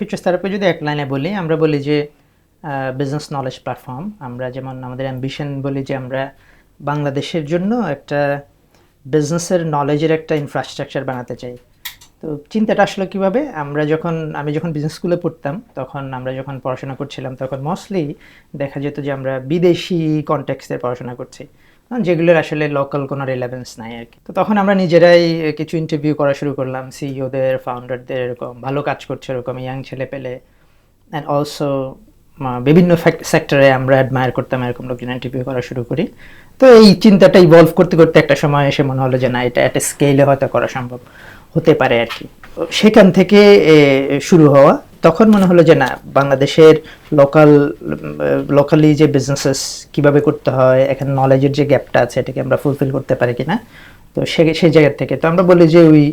Features therapy যদি এক লাইনে বলি, আমরা বলি যে বিজনেস নলেজ প্ল্যাটফর্ম আমরা যেমন আমাদের অ্যাম্বিশন বলি যে, আমরা বাংলাদেশের জন্য একটা বিজনেসের নলেজের একটা ইনফ্রাস্ট্রাকচার বানাতে চাই। তো চিন্তাটা আসলে কীভাবে? আমরা যখন, আমি যখন বিজনেস স্কুলে পড়তাম, তখন আমরা যখন পড়াশোনা করছিলাম, তখন মোস্টলি দেখা যেত যে, আমরা বিদেশি কনটেক্সটের পড়াশোনা করছি। যেগুলোর আসলে লোকাল কোনো রিলেভেন্স নাই আর কি। তো তখন আমরা নিজেরাই কিছু ইন্টারভিউ করা শুরু করলাম সিইওদের ফাউন্ডারদের এরকম, ভালো কাজ করছে এরকম ইয়াং ছেলে পেলে। অ্যান্ড অলসো বিভিন্ন সেক্টরে আমরা অ্যাডমায়ার করতাম, এরকম লোকজন ইন্টারভিউ করা শুরু করি। তো এই চিন্তাটা ইভলভ করতে করতে একটা সময় এসে মনে হলো যে না, এটা একটা স্কেলে হয়তো করা সম্ভব হতে পারে আর কি। সেখান থেকে শুরু হওয়া। তখন মনে হলো যে না, বাংলাদেশের লোকাল লোকালি যে বিজনেসেস কীভাবে করতে হয়, এখানে নলেজের যে গ্যাপটা আছে, এটাকে আমরা ফুলফিল করতে পারি কিনা, তো সে, সেই জায়গা থেকে। তো আমরা বলি যে we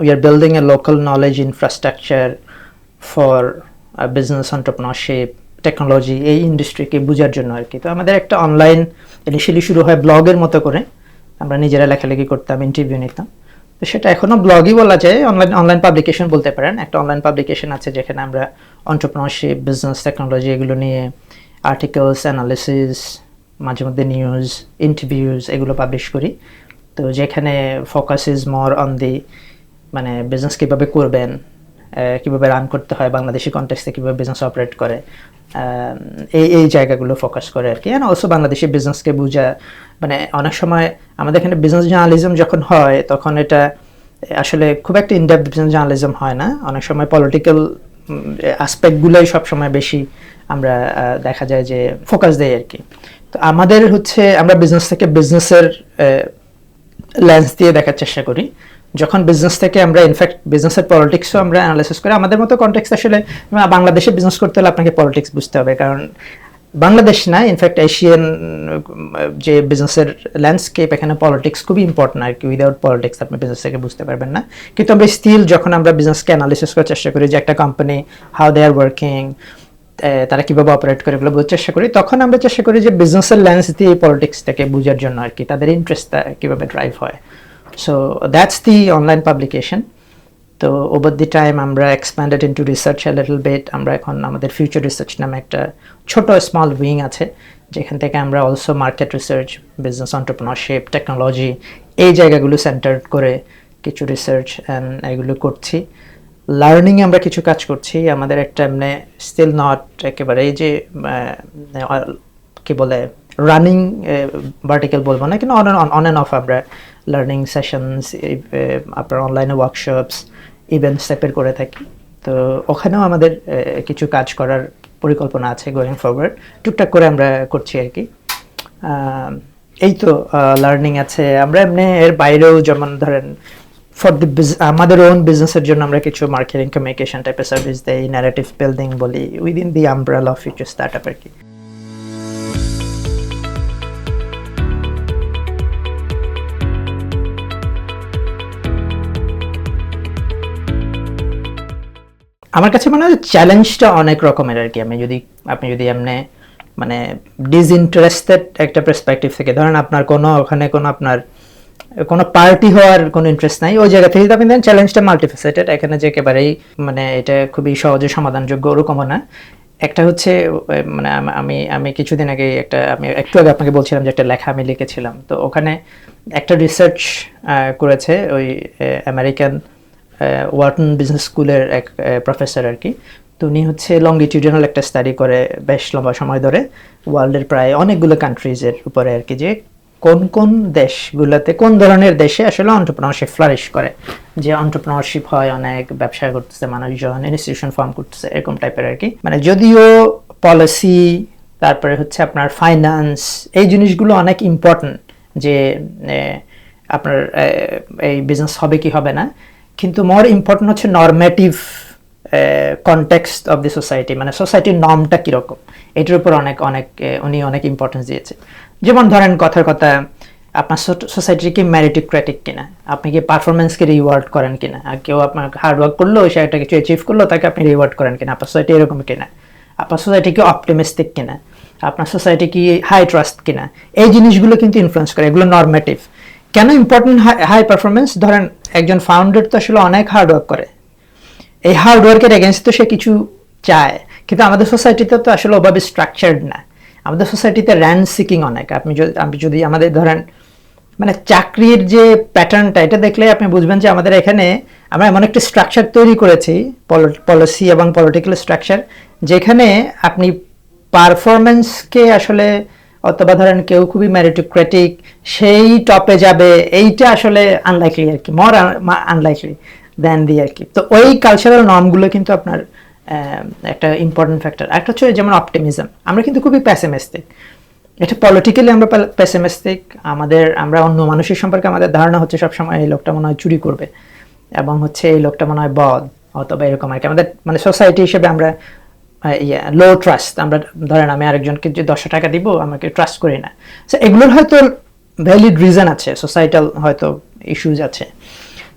we are building a local knowledge infrastructure for business entrepreneurship technology এই ইন্ডাস্ট্রিকে বোঝার জন্য আর কি। তো আমাদের একটা অনলাইন ইনিশিয়ালি শুরু হয় ব্লগের মতো করে, আমরা নিজেরা লেখালেখি করতাম ইন্টারভিউ নিতাম। তো সেটা এখনও ব্লগই বলা যায় অনলাইন অনলাইন পাবলিকেশন বলতে পারেন। একটা অনলাইন পাবলিকেশন আছে যেখানে আমরা অন্টারপ্রনারশিপ বিজনেস টেকনোলজি এগুলো নিয়ে আর্টিকেলস অ্যানালিসিস মাঝে মধ্যে নিউজ ইন্টারভিউজ এগুলো পাবলিশ করি। তো যেখানে focus is more on the মানে বিজনেস কীভাবে করবেন কীভাবে রান করতে হয়, বাংলাদেশি কন্টেক্সটে কীভাবে বিজনেস অপারেট করে এই এই জায়গাগুলো ফোকাস করে আর কি। অ্যান্ড অলসো বাংলাদেশি বিজনেসকে বোঝা মানে অনেক সময় আমাদের এখানে বিজনেস জার্নালিজম যখন হয়, তখন এটা আসলে খুব একটা ইনডেপথ বিজনেস জার্নালিজম হয় না। অনেক সময় পলিটিক্যাল অ্যাসপেক্টগুলোই সবসময় বেশি আমরা দেখা যায় যে ফোকাস দেয় আর কি। তো আমাদের হচ্ছে, আমরা বিজনেস থেকে বিজনেসের লেন্স দিয়ে দেখার চেষ্টা করি। যখন বিজনেস থেকে আমরা ইনফ্যাক্ট বিজনেসের পলিটিক্সও আমরা অ্যানালাইসিস করি, আমাদের মতো কন্টেক্স আসলে বাংলাদেশে বিজনেস করতে হলে আপনাকে পলিটিক্স বুঝতে হবে। কারণ বাংলাদেশ না ইনফ্যাক্ট এশিয়ান যে বিজনেসের ল্যান্ডস্কেপ এখানে পলিটিক্স খুবই ইম্পর্টেন্ট আর কি উইদাউট পলিটিক্স আপনি বিজনেস থেকে বুঝতে পারবেন না। কিন্তু আমরা স্টিল যখন আমরা বিজনেসকে অ্যানালিসিস করার চেষ্টা করি যে একটা company how they are working তারা কীভাবে অপারেট করে এগুলো বোঝার চেষ্টা করি। তখন আমরা চেষ্টা করি যে বিজনেসের লেন্স দিয়ে পলিটিক্সটাকে বোঝার জন্য আর কি, তাদের ইন্টারেস্টটা কীভাবে ড্রাইভ হয়। So that's the online publication তো ওভার দি টাইম আমরা expanded into research a little bit আমরা এখন আমাদের ফিউচার রিসার্চ নামে একটা ছোট স্মল উইং আছে, যেখান থেকে আমরা also market research business entrepreneurship technology এই জায়গাগুলো সেন্টার করে কিছু রিসার্চ এগুলো করছি। লার্নিং আমরা কিছু কাজ করছি, আমাদের একটা এমনি স্টিল নট একেবারে এই যে কি বলে রানিং ভার্টিক্যাল বলব না, কিন্তু অন অন অ্যান্ড অফ আমরা লার্নিং সেশনস আপনার অনলাইনে ওয়ার্কশপস ইভেন্ট টাইপের করে থাকি। তো ওখানেও আমাদের কিছু কাজ করার পরিকল্পনা আছে গোয়িং ফরওয়ার্ড টুকটাক করে আমরা করছি আর কি। এই তো লার্নিং আছে। আমরা এমনি এর বাইরেও যেমন ধরেন ফর দি আমাদের ওন বিজনেসের জন্য আমরা কিছু মার্কেটিং কমিউনিকেশন টাইপের সার্ভিস দেই ন্যারেটিভ বিল্ডিং বলি within the umbrella of future startup আর কি। আমার কাছে মনে হয় চ্যালেঞ্জটা অনেক রকমের আর কি। আমি যদি, আপনি যদি এমনি মানে ডিসইন্টারেস্টেড একটা পার্সপেক্টিভ থেকে, ধরেন আপনার কোনো, ওখানে কোনো আপনার কোনো পার্টি হওয়ার কোনো ইন্টারেস্ট নাই। ওই জায়গা থেকে আপনি দেন চ্যালেঞ্জটা মাল্টিফেসেটেড এখানে যে একেবারেই মানে এটা খুবই সহজে সমাধানযোগ্য ওরকমও না। একটা হচ্ছে মানে আমি আমি কিছুদিন আগে একটা, আমি একটু আগে আপনাকে বলছিলাম যে একটা লেখা আমি লিখেছিলাম। তো ওখানে একটা রিসার্চ করেছে ওই আমেরিকান ওয়ার্টন বিজনেস স্কুলের এক প্রফেসর আর কি তো উনি হচ্ছে লঙ্গিটিউডনাল একটা স্টাডি করে বেশ লম্বা সময় ধরে ওয়ার্ল্ডের প্রায় অনেকগুলো কান্ট্রিজের উপরে আর কি যে কোন কোন দেশগুলোতে, কোন ধরনের দেশে আসলে অন্টারপ্রনারশিপ ফ্লারিশ করে? যে অন্টারপ্রনারশিপ হয়, অনেক ব্যবসা করতেছে, মানুষজন ইনস্টিটিউশন ফর্ম করতেছে, এরকম টাইপের আর কি। মানে যদিও পলিসি তারপরে হচ্ছে আপনার ফাইন্যান্স এই জিনিসগুলো অনেক ইম্পর্টেন্ট যে আপনার এই বিজনেস হবে কি হবে না। কিন্তু মোর ইম্পর্টেন্ট হচ্ছে normative context of the society মানে সোসাইটির নর্মটা কীরকম? এটার উপর অনেক অনেক উনি অনেক ইম্পর্টেন্স দিয়েছে। যেমন ধরেন কথার কথা, আপনার সোসাইটি কি ম্যারিটোক্রেটিক কিনা? আপনি কি পারফরমেন্সকে রিওয়ার্ড করেন কিনা? আর কেউ আপনার হার্ড ওয়ার্ক করল, সে একটা কিছু অ্যাচিভ করল, তাকে আপনি রিওয়ার্ড করেন কিনা? আপনার সোসাইটি এরকম কিনা? আপনার সোসাইটি কি অপটিমিস্টিক কিনা? আপনার সোসাইটি কি হাই ট্রাস্ট কিনা? এই জিনিসগুলো কিন্তু ইনফ্লুয়েন্স করে, এগুলো নর্মেটিভ কেন ইম্পর্টেন্ট হাই পারফরমেন্স ধরেন একজন ফাউন্ডার তো আসলে অনেক হার্ড ওয়ার্ক করে। এই হার্ডওয়ার্কের এগেনস্ট তো সে কিছু চায়, কিন্তু আমাদের সোসাইটিতে তো আসলে ওভাবে স্ট্রাকচার্ড না। আমাদের সোসাইটিতে র্যান্ড সিকিং অনেক। আপনি যদি আপনি যদি আমাদের ধরেন মানে চাকরির যে প্যাটার্নটা এটা দেখলে আপনি বুঝবেন যে আমাদের এখানে আমরা এমন একটা স্ট্রাকচার তৈরি করেছি পলিসি এবং পলিটিক্যাল স্ট্রাকচার যেখানে আপনি পারফরমেন্সকে আসলে অথবা ধরেন কেউ খুবই ম্যারিটোক্রেটিক সেই টপে যাবে, এইটা আসলে আনলাইকলি আর কি মর আনলাইকলি দেন দিয়ে আর কি। তো ওই কালচারাল নর্মগুলো কিন্তু আপনার একটা ইম্পর্টেন্ট ফ্যাক্টর একটা হচ্ছে যেমন অপটিমিজম আমরা কিন্তু খুবই প্যাসেমিস্টিক এটা পলিটিক্যালি আমরা পেসিমিস্টিক আমাদের, আমরা অন্য মানুষের সম্পর্কে আমাদের ধারণা হচ্ছে সবসময় এই লোকটা মনে হয় চুরি করবে, এবং হচ্ছে এই লোকটা মনে হয় বদ, অথবা এরকম আর কি। আমাদের মানে সোসাইটি হিসেবে আমরা লো ট্রাস্ট আমরা ধরেন আমি আরেকজনকে যে দশশো টাকা দিব, আমাকে ট্রাস্ট করি না। সো এগুলোর হয়তো ভ্যালিড রিজন আছে সোসাইটাল হয়তো ইস্যুজ আছে।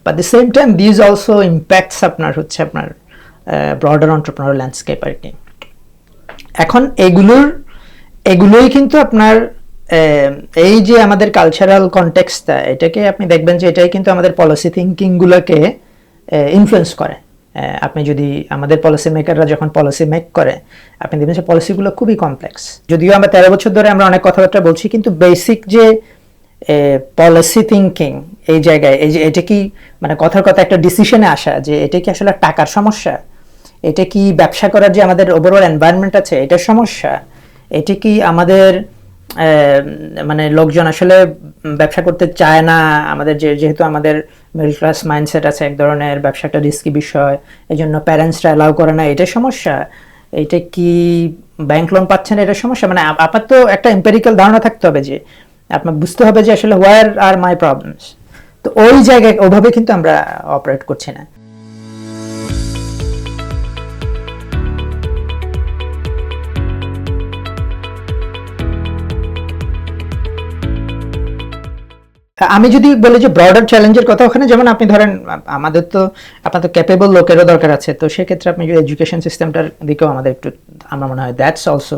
But the same time these also impacts আপনার হচ্ছে আপনার ব্রডার অন্টারপ্রনার ল্যান্ডস্কেপ আর কি। এখন এগুলোর, এগুলোই কিন্তু আপনার এই যে আমাদের কালচারাল কনটেক্সটটা এটাকে আপনি দেখবেন যে এটাই কিন্তু আমাদের পলিসি থিঙ্কিংগুলোকে ইনফ্লুয়েন্স করে। আপনি যদি আমাদের পলিসি মেকাররা যখন পলিসি মেক করে, আপনি দেখবেন যে পলিসিগুলো খুবই কমপ্লেক্স যদিও আমরা তেরো বছর ধরে আমরা অনেক কথাবার্তা বলছি, কিন্তু বেসিক যে পলিসি থিঙ্কিং এই জায়গায়, এই যে এটা কি মানে কথার কথা একটা ডিসিশনে আসা যে এটা কি আসলে টাকার সমস্যা? এটা কি ব্যবসা করার যে আমাদের ওভারঅল এনভায়রনমেন্ট আছে, এটা সমস্যা? এটা কি আমাদের মানে লোকজন আসলে ব্যবসা করতে চায় না? আমাদের যে, যেহেতু আমাদের মিডল ক্লাস মাইন্ডসেট আছে এক ধরনের, ব্যবসা একটা রিস্কি বিষয় এই জন্য প্যারেন্টসরা অ্যালাউ করে না, এটা সমস্যা। এটা কি ব্যাংক লোন পাচ্ছে না এটার সমস্যা। মানে আপ- আপাতত একটা এম্পেরিক্যাল ধারণা থাকতে হবে যে, আপনার বুঝতে হবে যে আসলে হোয়ার আর মাই প্রবলেমস তো ওই জায়গায় ওভাবে কিন্তু আমরা অপারেট করছি না। আমি যদি বলি যে ব্রডার চ্যালেঞ্জের কথা, ওখানে যেমন আপনি ধরেন, আমাদের তো আপনার তো ক্যাপেবল লোকেরও দরকার আছে, তো সেক্ষেত্রে আপনি যদি এডুকেশন সিস্টেমটার দিকেও আমাদের একটু, আমার মনে হয় দ্যাটস অলসো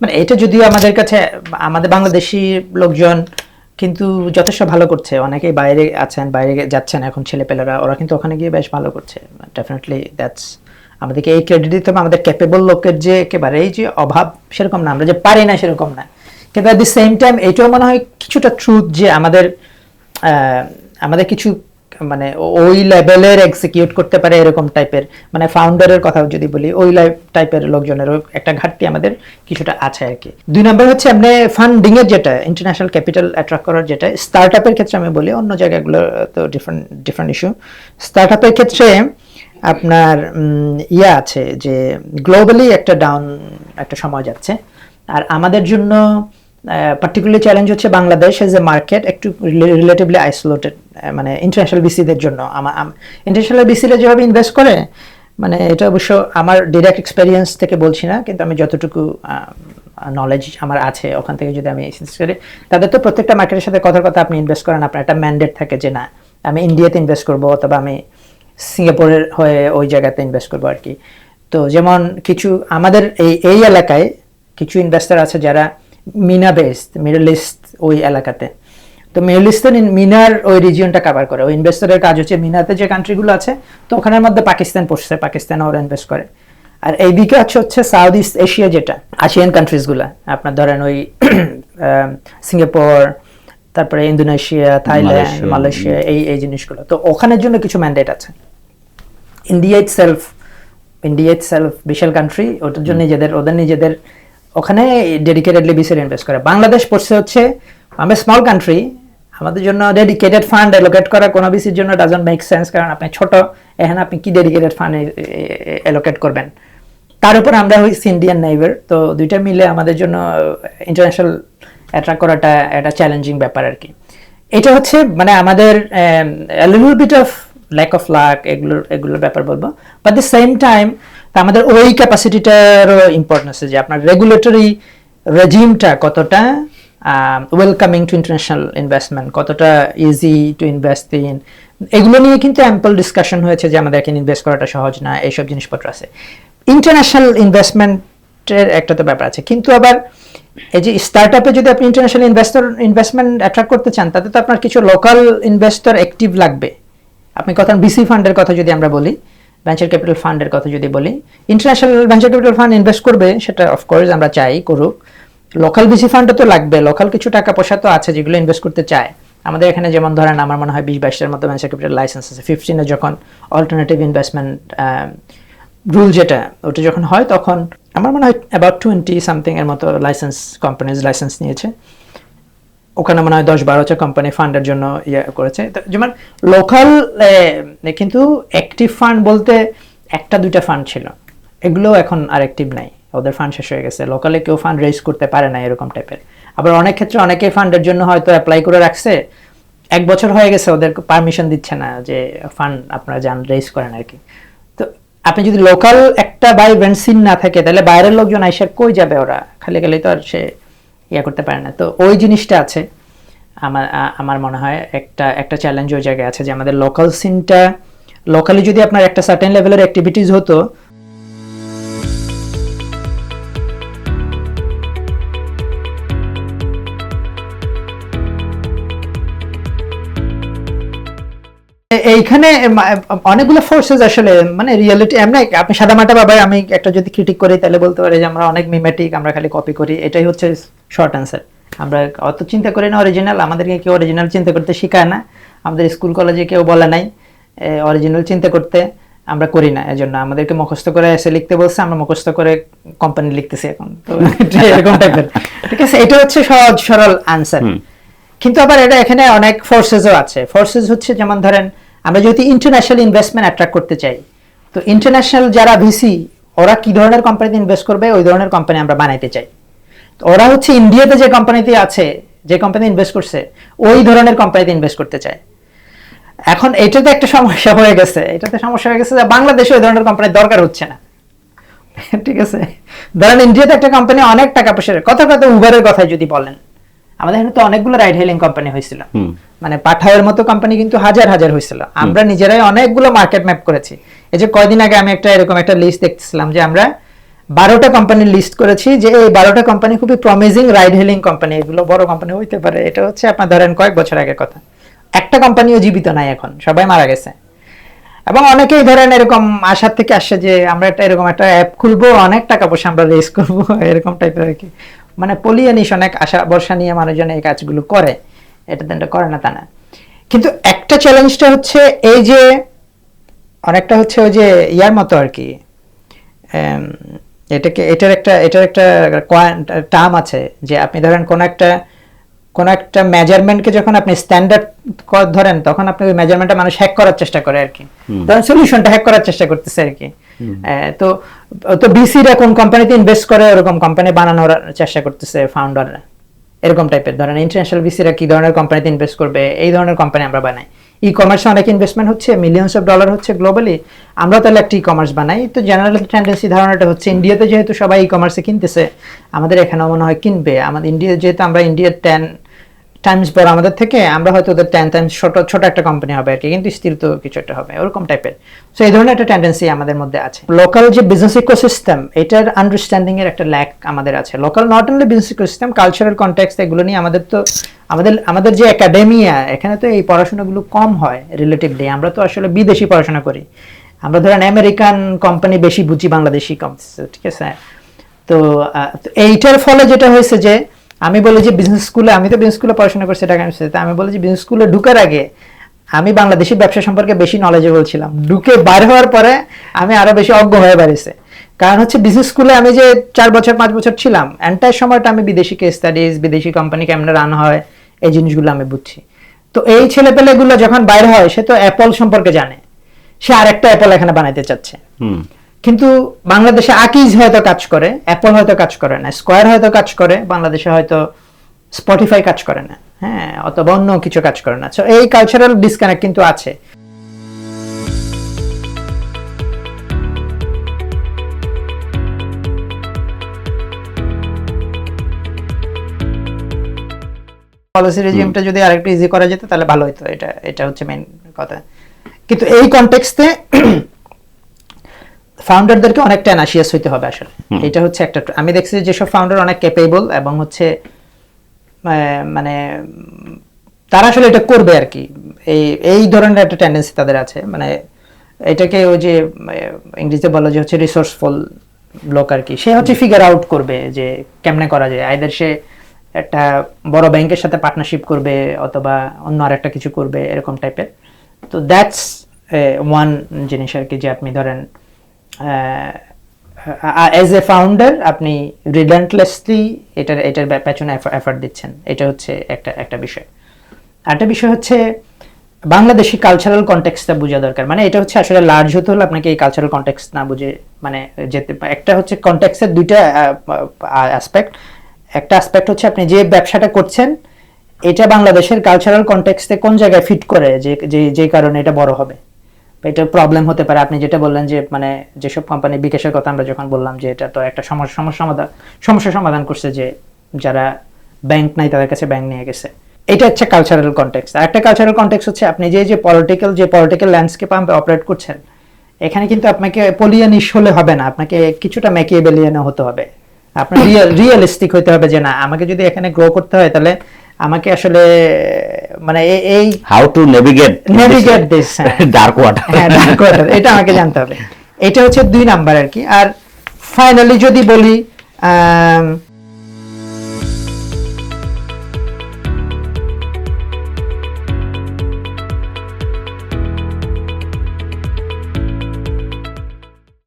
মানে এটা যদিও আমাদের কাছে, আমাদের বাংলাদেশি লোকজন কিন্তু যথেষ্ট ভালো করছে। অনেকেই বাইরে আছেন, বাইরে যাচ্ছেন এখন ছেলেপেলেরা, ওরা কিন্তু ওখানে গিয়ে বেশ ভালো করছে। ডেফিনেটলি দ্যাটস আমাদেরকে এই ক্রেডিট দিতে হবে, আমাদের ক্যাপেবল লোকের যে একেবারে এই যে অভাব সেরকম না, আমরা যে পারি না সেরকম না। কিন্তু অ্যাট দি সেম টাইম এটাও মনে হয় কিছুটা ট্রুথ যে আমাদের আমাদের কিছু মানে ওই লেভেলের এক্সিকিউট করতে পারে এরকম টাইপের মানে ফাউন্ডারের কথা যদি বলি, ওই টাইপের লোকজনেরও একটা ঘাটতি আমাদের কিছুটা আছে আর কি। দুই নম্বর হচ্ছে আপনি ফান্ডিং এর যেটা ইন্টারন্যাশনাল ক্যাপিটাল অ্যাট্রাক্ট করার যেটা স্টার্ট আপের ক্ষেত্রে আমি বলি, অন্য জায়গাগুলো তো ডিফারেন্ট ডিফারেন্ট ইস্যু স্টার্ট আপের ক্ষেত্রে আপনার ইয়ে আছে যে গ্লোবালি একটা ডাউন একটা সময় যাচ্ছে। আর আমাদের জন্য পার্টিকুলার চ্যালেঞ্জ হচ্ছে বাংলাদেশ এজ এ মার্কেট একটু রিলেটিভলি আইসোলেটেড মানে ইন্টারন্যাশনাল বিসিদের জন্য। আমার ইন্টারন্যাশনাল বিসিরা যেভাবে ইনভেস্ট করে মানে এটা অবশ্য আমার ডিরেক্ট এক্সপেরিয়েন্স থেকে বলছি না, কিন্তু আমি যতটুকু নলেজ আমার আছে, ওখান থেকে যদি আমি করি, তাদের তো প্রত্যেকটা মার্কেটের সাথে কথার কথা আপনি ইনভেস্ট করেন, আপনার একটা ম্যান্ডেট থাকে যে না, আমি ইন্ডিয়াতে ইনভেস্ট করব অথবা আমি সিঙ্গাপুরের হয়ে ওই জায়গাতে ইনভেস্ট করব আর কি। তো যেমন কিছু আমাদের এই এই এলাকায় কিছু ইনভেস্টার আছে যারা মিনা বেসড মিডল ইস্ট ওই এলাকাতে। তো মিডল ইস্টের মিনার ওই রিজিয়নটা কাভার করে। ওই ইনভেস্টরের কাজ হচ্ছে মিনাতে যে কান্ট্রিগুলো আছে তো ওখানের মধ্যে পাকিস্তান পড়ছে পাকিস্তান ওরা ইনভেস্ট করে। আর এইদিকে আছে হচ্ছে সাউথ ইস্ট এশিয়া যেটা আসিয়ান কান্ট্রিজগুলো আপনার ধরেন ওই সিঙ্গাপুর তারপরে ইন্দোনেশিয়া থাইল্যান্ড মালয়েশিয়া। মালয়েশিয়া এই এই জিনিসগুলো। তো ওখানের জন্য কিছু ম্যান্ডেট আছে। India itself India itself বিশাল কান্ট্রি ওটার জন্য নিজেদের ওদের নিজেদের ওখানে ডেডিকেটেডলি বিসির ইনভেস্ট করে। বাংলাদেশ পড়ছে হচ্ছে, আমরা স্মল কান্ট্রি আমাদের জন্য ডেডিকেটেড ফান্ড অ্যালোকেট করা কোনো বিসির জন্য ডাজন্ট মেক সেন্স কারণ আপনি ছোট, এখানে আপনি কি ডেডিকেটেড ফান্ড অ্যালোকেট করবেন? তার উপর আমরা হইছি ইন্ডিয়ান নেইবার তো দুইটা মিলে আমাদের জন্য ইন্টারন্যাশনাল অ্যাট্রাক্ট করাটা একটা চ্যালেঞ্জিং ব্যাপার আর কি। এটা হচ্ছে মানে আমাদের little bit of lack of luck এগুলোর এগুলোর ব্যাপার বলব। বাট দ্য সেম টাইম আমাদের ওই ক্যাপাসিটিটারও ইম্পর্টেন্স আছে যে আপনার রেগুলেটরি রেজিমটা কতটা ওয়েলকামিং টু ইন্টারন্যাশনাল ইনভেস্টমেন্ট কতটা ইজি টু ইনভেস্ট ইন এগুলো নিয়ে কিন্তু অ্যাম্পল ডিসকাশন হয়েছে যে আমাদের এখানে ইনভেস্ট করাটা সহজ না, এইসব জিনিসপত্র আছে। ইন্টারন্যাশনাল ইনভেস্টমেন্টের একটা তো ব্যাপার আছে, কিন্তু আবার এই যে স্টার্ট আপে যদি আপনি ইন্টারন্যাশনাল ইনভেস্টর ইনভেস্টমেন্ট অ্যাট্রাক্ট করতে চান, তাতে তো আপনার কিছু লোকাল ইনভেস্টর অ্যাক্টিভ লাগবে। আপনি কথা বিসি ফান্ডের কথা যদি আমরা বলি ভেঞ্চার ক্যাপিটাল ফান্ডের কথা যদি বলি international venture capital fund invest করবে, সেটা অফকোর্স আমরা চাই, করুক। লোকাল ভিসি ফান্ডও তো লাগবে লোকাল কিছু টাকা পয়সা তো আছে যেগুলো ইনভেস্ট করতে চায়। আমাদের এখানে যেমন ধরেন, আমার মনে হয় বিশ বাইশটার মতো ভেঞ্চার ক্যাপিটাল লাইসেন্স আছে। ফিফটিনে যখন অল্টারনেটিভ ইনভেস্টমেন্ট রুল যেটা, ওটা যখন হয়, তখন আমার মনে হয় অ্যাবাউট টোয়েন্টি সামথিং এর মতো লাইসেন্স কোম্পানিজ লাইসেন্স নিয়েছে। ওখানে মনে হয় দশ বারোটা কোম্পানি ফান্ডের জন্য ইয়ে করেছে। যেমন লোকাল কিন্তু অ্যাক্টিভ ফান্ড বলতে একটা, দুইটা ফান্ড ছিল। এগুলো এখন আর অ্যাক্টিভ নাই। ওদের ফান্ড শেষ হয়ে গেছে। লোকালে কেউ ফান্ড রেজ করতে পারে না এরকম টাইপের আবার অনেক ক্ষেত্রে অনেকে ফান্ডের জন্য হয়তো অ্যাপ্লাই করে রাখছে। এক বছর হয়ে গেছে, ওদের পারমিশন দিচ্ছে না যে ফান্ড আপনারা যান রেজ করেন আর কি তো আপনি যদি লোকাল একটা বাই বেন্সিন না থাকে, তাহলে বাইরের লোকজন আইসার কই যাবে ওরা? খালি খালি তো আর সে ইয়ে করতে পারে না। তো ওই জিনিসটা আছে। আমার আমার মনে হয় একটা একটা চ্যালেঞ্জ ওই জায়গায় আছে যে আমাদের লোকাল সিনটা লোকালি যদি আপনার একটা সার্টেন লেভেলের অ্যাক্টিভিটিস হতো এইখানে অনেকগুলো ফোর্সেস আসলে মানে রিয়েলিটি এমনি আপনি সাদা মাটা বাবাই আমি একটা যদি ক্রিটিক করি তাহলে বলতে পারি যে আমরা অনেক মিমেটিক আমরা খালি কপি করি। এটাই হচ্ছে শর্ট অ্যান্সার আমরা অত চিন্তা করি না অরিজিনাল আমাদেরকে কেউ অরিজিনাল চিন্তা করতে শেখায় না। আমাদের স্কুল কলেজে কেউ বলে নাই অরিজিনাল চিন্তা করতে আমরা করি না। এজন্য আমাদেরকে মুখস্থ করে এসে লিখতে বলছে আমরা মুখস্থ করে কোম্পানি লিখতেছি এখন। তো এরকম টাইপের ঠিক আছে এটা হচ্ছে সহজ সরল আনসার কিন্তু আবার এটা এখানে অনেক ফোর্সেসও আছে। ফোর্সেস হচ্ছে যেমন ধরেন আমরা যদি ইন্টারন্যাশনাল ইনভেস্টমেন্ট অ্যাট্রাক্ট করতে চাই, তো ইন্টারন্যাশনাল যারা ভিসি ওরা কি ধরনের কোম্পানিতে ইনভেস্ট করবে? ওই ধরনের কোম্পানি আমরা বানাইতে চাই। ওরা হচ্ছে ইন্ডিয়াতে যে কোম্পানিতে আছে, যে কোম্পানি ইনভেস্ট করছে, ওই ধরনের কোম্পানিতে ইনভেস্ট করতে চায়। এখন এটাতে একটা সমস্যা হয়ে গেছে। এটাতে সমস্যা হয়ে গেছে যে বাংলাদেশে ওই ধরনের কোম্পানির দরকার হচ্ছে না। ঠিক আছে? ধরেন ইন্ডিয়াতে একটা কোম্পানি অনেক টাকা পয়সা, কথা কথা উবারের কথাই যদি বলেন আমাদের এখানে তো অনেকগুলো রাইড হেলিং কোম্পানি হয়েছিল। মানে পাঠাওয়ের মতো কোম্পানি কিন্তু হাজার হাজার হয়েছিল। আমরা নিজেরাই অনেকগুলো মার্কেট ম্যাপ করেছি। এই যে কয়দিন আগে আমি একটা এরকম একটা লিস্ট দেখতেছিলাম যে আমরা বারোটা কোম্পানির লিস্ট করেছি যে এই বারোটা কোম্পানি খুবই প্রমিজিং রাইড হেলিং কোম্পানি এগুলো বড় কোম্পানি হইতে পারে। এটা হচ্ছে আপনার ধরেন কয়েক বছর আগের কথা। একটা কোম্পানিও জীবিত নাই এখন। সবাই মারা গেছে। এবং অনেকেই ধরেন এরকম আশার থেকে আসছে যে আমরা একটা এরকম একটা অ্যাপ খুলবো অনেক টাকা পয়সা আমরা রেস করব এরকম টাইপের আর কি। মানে পলিয়ানিস অনেক আশা বর্ষা নিয়ে মানুষজন এই কাজগুলো করে। এটা তেনটা করে না তা না। কিন্তু একটা চ্যালেঞ্জটা হচ্ছে এই যে অনেকটা হচ্ছে ওই যে ইয়ার মতো আর কি। এটাকে এটার একটা এটার একটা টার্ম আছে যে আপনি ধরেন কোনো একটা কোনো একটা মেজারমেন্টকে যখন আপনি স্ট্যান্ডার্ড ধরেন তখন আপনি ওই মেজারমেন্টটা মানুষ হ্যাক করার চেষ্টা করে আর কি। ধরেন সলিউশনটা হ্যাক করার চেষ্টা করতেছে আর কি। তো তো বিসিরা কোন কোম্পানিতে ইনভেস্ট করে, ওরকম কোম্পানি বানানোর চেষ্টা করতেছে ফাউন্ডাররা এরকম টাইপের ধরেন ইন্টারন্যাশনাল বিসিরা কি ধরনের কোম্পানিতে ইনভেস্ট করবে? এই ধরনের কোম্পানি আমরা বানাই। ই কমার্সে অনেক ইনভেস্টমেন্ট হচ্ছে মিলিয়নস অফ ডলার হচ্ছে গ্লোবালি আমরা তাহলে একটা ই কমার্স বানাই। তো জেনারেল টেন্ডেন্সি ধারণাটা হচ্ছে ইন্ডিয়াতে যেহেতু সবাই ই কমার্সে কিনতেছে, আমাদের এখানেও মনে হয় কিনবে। আমাদের ইন্ডিয়া যেহেতু আমরা ইন্ডিয়ার টেন টাইমস বড় আমাদের থেকে, আমরা হয়তো ওদের টেন টাইমস ছোট ছোট একটা কোম্পানি হবে আর কি, কিন্তু স্থির তো কিছু একটা হবে, ওরকম টাইপের সো এই ধরনের একটা টেন্ডেন্সি আমাদের মধ্যে আছে। লোকাল যে বিজনেস ইকোসিস্টেম এটার আন্ডারস্ট্যান্ডিং এর একটা ল্যাক আমাদের আছে। Local not only business ecosystem cultural context এগুলো নিয়ে আমাদের তো, আমাদের আমাদের যে একাডেমিয়া এখানে তো এই পড়াশোনাগুলো কম হয় রিলেটিভলি আমরা তো আসলে বিদেশি পড়াশোনা করি। আমরা ধরেন আমেরিকান কোম্পানি বেশি বুঝি, বাংলাদেশি কোম্পানি ঠিক আছে? তো এইটার ফলে যেটা হয়েছে যে আমি বলি যে বিজনেস স্কুলে আমি তো বিজনেস স্কুলে পড়াশোনা করছি ঢাকা ইউনিভার্সিটিতে আমি বলি যে বিজনেস স্কুলে ঢুকার আগে আমি বাংলাদেশি ব্যবসা সম্পর্কে বেশি নলেজেবল ছিলাম। ঢুকে বাইরে হওয়ার পরে আমি আরও বেশি অজ্ঞ হয়ে বেড়েছে। কারণ হচ্ছে বিজনেস স্কুলে আমি যে চার বছর, পাঁচ বছর ছিলাম এন্টার সময়টা আমি বিদেশি কেস স্টাডিজ বিদেশি কোম্পানি কেমনে রান হয়, এই জিনিসগুলো আমি বুঝছি। তো এই ছেলেপেলেগুলো যখন বাইরে হয়, সে তো অ্যাপল সম্পর্কে জানে। সে আরেকটা অ্যাপল এখানে বানাইতে চাচ্ছে। কিন্তু বাংলাদেশে আকিজ হয়তো কাজ করে অ্যাপল হয়তো কাজ করে না স্কোয়ার হয়তো কাজ করে বাংলাদেশে হয়তো স্পটিফাই কাজ করে না হ্যাঁ অথবা অন্য কিছু কাজ করে না। সো এই কালচারাল ডিসকানেক্ট কিন্তু আছে। পলিসি রেজিমটা যদি আরেকটু ইজি করা যেত তাহলে ভালো হতো এটা এটা হচ্ছে মেইন কথা। কিন্তু এই কনটেক্সটে ফাউন্ডারদেরকে অনেক টেনাশিয়াস হইতে হবে আসলে। এটা হচ্ছে একটা আমি দেখছি যে যেসব ফাউন্ডার অনেক ক্যাপেবল এবং হচ্ছে মানে তারা আসলে এটা করবে আর কি। এই এই ধরনের একটা টেন্ডেন্সি তাদের আছে। মানে এটাকে ওই যে ইংরেজিতে বলা যে হচ্ছে রিসোর্সফুল লোক আর কি। সে হচ্ছে ফিগার আউট করবে যে কেমনে করা যায়। আইদার সে একটা বড় ব্যাংকের সাথে পার্টনারশিপ করবে অথবা অন্য আর একটা কিছু করবে এরকম টাইপের তো দ্যাটস ওয়ান জিনিস আর কি যে আপনি ধরেন অ্যাজ এ ফাউন্ডার আপনি রিলেন্টলেসলি এটার এটার পেছনে এফার্ট দিচ্ছেন। এটা হচ্ছে একটা একটা বিষয়। আরেকটা বিষয় হচ্ছে, বাংলাদেশি কালচারাল কনটেক্সটটা বোঝা দরকার। মানে এটা হচ্ছে আসলে লার্জ হতে হলে আপনাকে এই কালচারাল কনটেক্সট না বুঝে মানে যেতে একটা হচ্ছে কনটেক্সটের দুইটা অ্যাসপেক্ট একটা অ্যাসপেক্ট হচ্ছে আপনি যে ব্যবসাটা করছেন, এটা বাংলাদেশের কালচারাল কনটেক্সটে কোন জায়গায় ফিট করে যে যে কারণে এটা বড় হবে? এটা প্রবলেম হতে পারে। আপনি যেটা বললেন যে মানে যেসব কোম্পানি বিকাশের কথা আমরা যখন বললাম যে, এটা তো একটা সমস্যা সমস্যা সমাধান সমস্যা সমাধান করছে যে, যারা ব্যাংক নাই তাদের কাছে ব্যাংক নিয়ে গেছে। এটা হচ্ছে কালচারাল কনটেক্সট আর একটা কালচারাল কনটেক্সট হচ্ছে, আপনি যে যে পলিটিক্যাল যে পলিটিক্যাল ল্যান্ডস্কেপ আপনি অপারেট করছেন, এখানে কিন্তু আপনাকে পলিয়ানিশ হলে হবে না, আপনাকে কিছুটা মেকিয়ে বেলিয়ানো হতে হবে। আপনার রিয়েল রিয়েলিস্টিক হতে হবে যে, না, আমাকে যদি এখানে গ্রো করতে হয়, তাহলে আমাকে আসলে মানে এই হাউ টু নেভিগেট নেভিগেট হ্যাঁ। ডার্ক ওয়াটার হ্যাঁ ডার্ক ওয়াটার এটা আমাকে জানতে হবে। এটা হচ্ছে দুই নাম্বার আর কি। আর ফাইনালি যদি বলি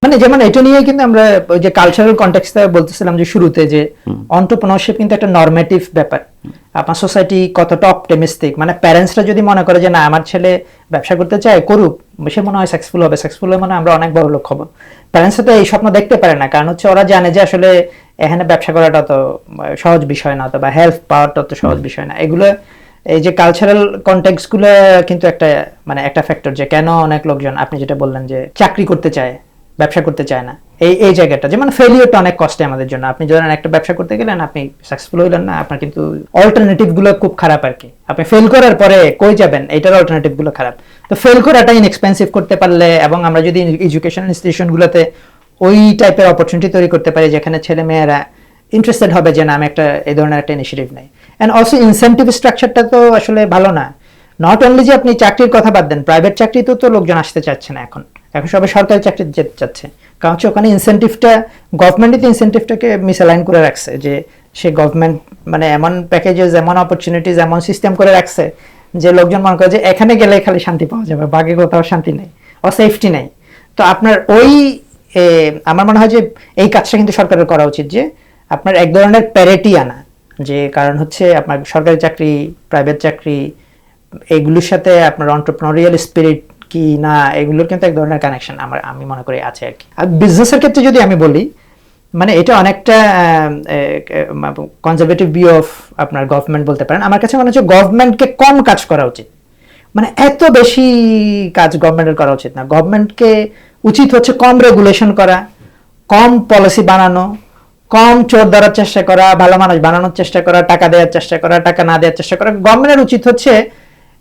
মানে যেমন এটা নিয়ে কিন্তু আমরা ওই যে কালচারাল কন্টেক্সটে বলতেছিলাম যে শুরুতে যে অন্টারপ্রেনারশিপ কিন্তু একটা নর্মেটিভ ব্যাপার। আপনার সোসাইটি কতটা অপটিমিস্টিক মানে প্যারেন্টসরা যদি মনে করে যে না আমার ছেলে ব্যবসা করতে চায় করুক সে মনে হয় সাকসেসফুল হবে। সাকসেসফুল হলে মানে আমরা অনেক বড় লোক হব। প্যারেন্টসরা তো এই স্বপ্ন দেখতে পারে না। কারণ হচ্ছে ওরা জানে যে আসলে এখানে ব্যবসা করাটা তো সহজ বিষয় না অথবা হেল্প পাওয়াটা তো সহজ বিষয় না। এগুলো এই যে কালচারাল কন্টেক্সটগুলো কিন্তু একটা মানে একটা ফ্যাক্টর যে কেন অনেক লোকজন আপনি যেটা বললেন যে চাকরি করতে চায় ব্যবসা করতে চায় না। এই এই জায়গাটা, যেমন ফেলিওরটা অনেক কষ্টে আমাদের জন্য। আপনি ধরেন একটা ব্যবসা করতে গেলেন, আপনি সাকসেসফুল হইলেন না, আপনার কিন্তু অল্টারনেটিভগুলো খুব খারাপ আর কি আপনি ফেল করার পরে কই যাবেন? এটার অল্টারনেটিভগুলো খারাপ। তো ফেল করাটা ইনএক্সপেন্সিভ করতে পারলে এবং আমরা যদি এডুকেশন ইনস্টিটিউশন গুলোতে ওই টাইপের অপরচুনিটি তৈরি করতে পারি, যেখানে ছেলে মেয়েরা ইন্টারেস্টেড হবে যে, না, আমি একটা, এই ধরনের একটা ইনিশিয়েটিভ নেই। অ্যান্ড অলসো ইনসেন্টিভ স্ট্রাকচারটা তো আসলে ভালো না। নট অনলি যে আপনি চাকরির কথা বাদ দেন প্রাইভেট চাকরিতেও তো লোকজন আসতে চাচ্ছে না এখন। এখন সবাই সরকারি চাকরি যেতে চাচ্ছে। কারণ হচ্ছে ওখানে ইনসেন্টিভটা গভর্নমেন্টই তো ইনসেন্টিভটাকে মিসঅ্যালাইন করে রাখছে যে সে গভর্নমেন্ট মানে এমন প্যাকেজেস এমন অপরচুনিটিস এমন সিস্টেম করে রাখছে যে লোকজন মনে করে যে এখানে গেলে খালি শান্তি পাওয়া যাবে, বাকি কোথাও শান্তি নেই ও সেফটি নেই। তো আপনার ওই আমার মনে হয় যে এই কাজটা কিন্তু সরকারের করা উচিত যে আপনার এক ধরনের প্যারেটি আনা। যে কারণ হচ্ছে আপনার সরকারি চাকরি প্রাইভেট চাকরি, এগুলোর সাথে আপনার অন্টারপ্রেনারিয়াল স্পিরিট কি না, এগুলোর কিন্তু এক ধরনের কানেকশন আমার, আমি মনে করি আছে আর কি। আর বিজনেসের ক্ষেত্রে যদি আমি বলি মানে এটা অনেকটা কনজারভেটিভ ভিউ অফ আপনার গভর্নমেন্ট বলতে পারেন। আমার কাছে মনে হচ্ছে গভর্নমেন্টকে কম কাজ করা উচিত। মানে এত বেশি কাজ গভর্নমেন্টের করা উচিত না। গভর্নমেন্টকে উচিত হচ্ছে কম রেগুলেশন করা, কম পলিসি বানানো, কম চোর ধরার চেষ্টা করা, ভালো মানুষ বানানোর চেষ্টা করা, টাকা দেওয়ার চেষ্টা করা, টাকা না দেওয়ার চেষ্টা করা। গভর্নমেন্টের উচিত হচ্ছে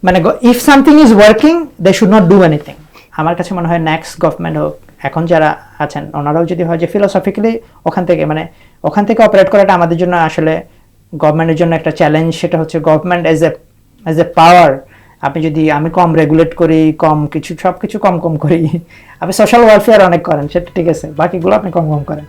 মানে if something is working they should not do anything আমার কাছে মনে হয় নেক্সট গভর্নমেন্ট হোক, এখন যারা আছেন, ওনারাও যদি হয় যে ফিলোসফিক্যালি ওখান থেকে মানে ওখান থেকে অপারেট করাটা আমাদের জন্য আসলে গভর্নমেন্টের জন্য একটা চ্যালেঞ্জ সেটা হচ্ছে government as a as a power আপনি যদি, আমি কম রেগুলেট করি, কম কিছু সব কিছু কম কম করি, আপনি সোশ্যাল ওয়েলফেয়ার অনেক করেন, সেটা ঠিক আছে, বাকিগুলো আপনি কম কম করেন।